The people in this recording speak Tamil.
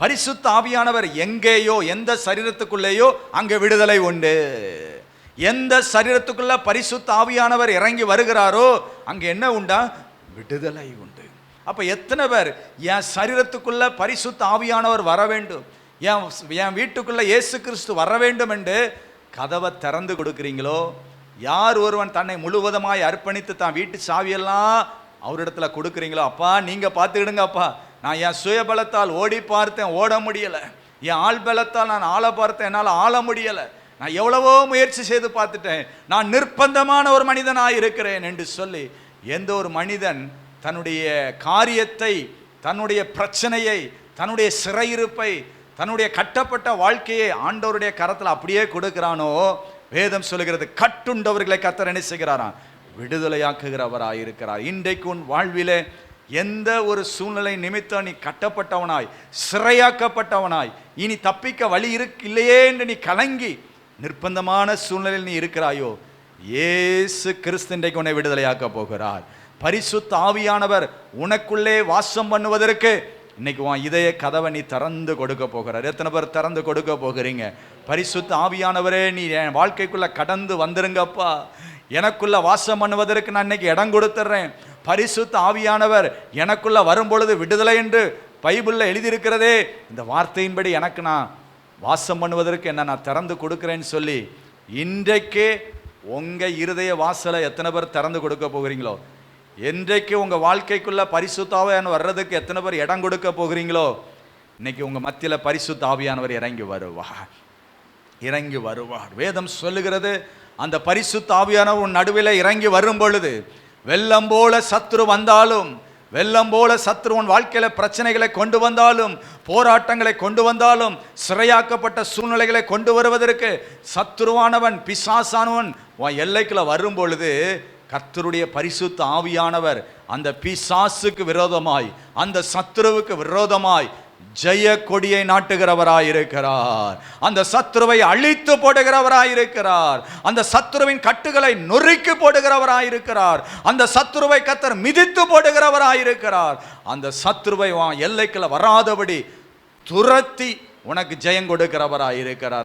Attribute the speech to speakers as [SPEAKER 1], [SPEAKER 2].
[SPEAKER 1] பரிசுத்த ஆவியானவர் எங்கேயோ எந்த சரீரத்துக்குள்ளேயோ அங்கே விடுதலை உண்டு. எந்த சரீரத்துக்குள்ள பரிசுத்த ஆவியானவர் இறங்கி வருகிறாரோ அங்கே என்ன உண்டா? விடுதலை உண்டு. அப்போ எத்தனை பேர் என் சரீரத்துக்குள்ள பரிசுத்த ஆவியானவர் வர வேண்டும்? என் என் வீட்டுக்குள்ள இயேசு கிறிஸ்து வர வேண்டும் என்று கதவை திறந்து கொடுக்குறீங்களோ? யார் ஒருவன் தன்னை முழுவதுமாய் அர்ப்பணித்து தான் வீட்டு சாவியெல்லாம் அவரிடத்துல கொடுக்குறீங்களோ? அப்பா நீங்கள் பார்த்துக்கிடுங்க அப்பா. நான் என் சுயபலத்தால் ஓடி பார்த்தேன் ஓட முடியலை. என் ஆள் பலத்தால் நான் ஆள பார்த்தேன் என்னால் ஆள முடியலை. நான் எவ்வளவோ முயற்சி செய்து பார்த்துட்டேன். நான் நிர்பந்தமான ஒரு மனிதனாக இருக்கிறேன் என்று சொல்லி எந்த ஒரு மனிதன் தன்னுடைய காரியத்தை தன்னுடைய பிரச்சனையை தன்னுடைய சிறையிருப்பை தன்னுடைய கட்டப்பட்ட வாழ்க்கையை ஆண்டவருடைய கரத்தில் அப்படியே கொடுக்கிறானோ? வேதம் சொல்லுகிறது கட்டுண்டவர்களை கத்தர் என்ன செய்கிறாராம்? விடுதலையாக்குகிறவராக இருக்கிறார் இன்றைக்கு உன் வாழ்விலே எந்த ஒரு சூழ்நிலை நிமித்தம் நீ கட்டப்பட்டவனாய் சிறையாக்கப்பட்டவனாய் இனி தப்பிக்க வழி இருக்கு இல்லையே என்று நீ கலங்கி நிர்பந்தமான சூழ்நிலையில் நீ இருக்கிறாயோ ஏசு கிறிஸ்து இன்றைக்கு உன்னை விடுதலையாக்க போகிறார். பரிசுத்த ஆவியானவர் உனக்குள்ளே வாசம் பண்ணுவதற்கு இன்னைக்கு உன் இதய கதவை நீ திறந்து கொடுக்க போகிறார். எத்தனை பேர் திறந்து கொடுக்க போகிறீங்க? பரிசுத்த ஆவியானவரே நீ என் வாழ்க்கைக்குள்ளே கடந்து வந்துருங்கப்பா. எனக்குள்ள வாசம் பண்ணுவதற்கு நான் இன்னைக்கு இடம் கொடுத்துட்றேன் பரிசுத்த ஆவியானவர் எனக்குள்ள வரும்பொழுது விடுதலை என்று பைபிளில் எழுதியிருக்கிறதே. இந்த வார்த்தையின்படி எனக்கு நான் வாசம் பண்ணுவதற்கு என்ன நான் திறந்து கொடுக்குறேன்னு சொல்லி இன்றைக்கே உங்கள் இருதய வாசலை எத்தனை பேர் திறந்து கொடுக்க போகிறீங்களோ? என்றைக்கு உங்கள் வாழ்க்கைக்குள்ளே பரிசுத்தாவியானவர் வர்றதுக்கு எத்தனை பேர் இடம் கொடுக்க போகிறீங்களோ? இன்னைக்கு உங்கள் மத்தியில் பரிசுத்த ஆவியானவர் இறங்கி வருவார். இறங்கி வருவார். வேதம் சொல்லுகிறது அந்த பரிசுத்த ஆவியானவர் உன் நடுவில் இறங்கி வரும் பொழுது வெள்ளம் போல சத்ரு வந்தாலும் வெள்ளம் போல சத்ரு உன் வாழ்க்கையில் பிரச்சனைகளை கொண்டு வந்தாலும் போராட்டங்களை கொண்டு வந்தாலும் சிறையாக்கப்பட்ட சூழ்நிலைகளை கொண்டு வருவதற்கு சத்ருவானவன் பிசாசானவன் உன் எல்லைக்குள்ள வரும் பொழுது கர்த்தருடைய பரிசுத்த ஆவியானவர் அந்த பிசாசுக்கு விரோதமாய் அந்த சத்ருவுக்கு விரோதமாய் ஜெய கொடியை நாட்டுகிறவராயிருக்கிறார் அந்த சத்ருவை அழித்து போடுகிறவராயிருக்கிறார் அந்த சத்ருவின் கட்டுகளை நொறுக்கி போடுகிறவராயிருக்கிறார் அந்த சத்ருவை கத்தர் மிதித்து போடுகிறவராயிருக்கிறார் அந்த சத்ருவை எல்லைக்குள்ள வராதபடி துரத்தி உனக்கு ஜெயம் கொடுக்கிறவராயிருக்கிறார்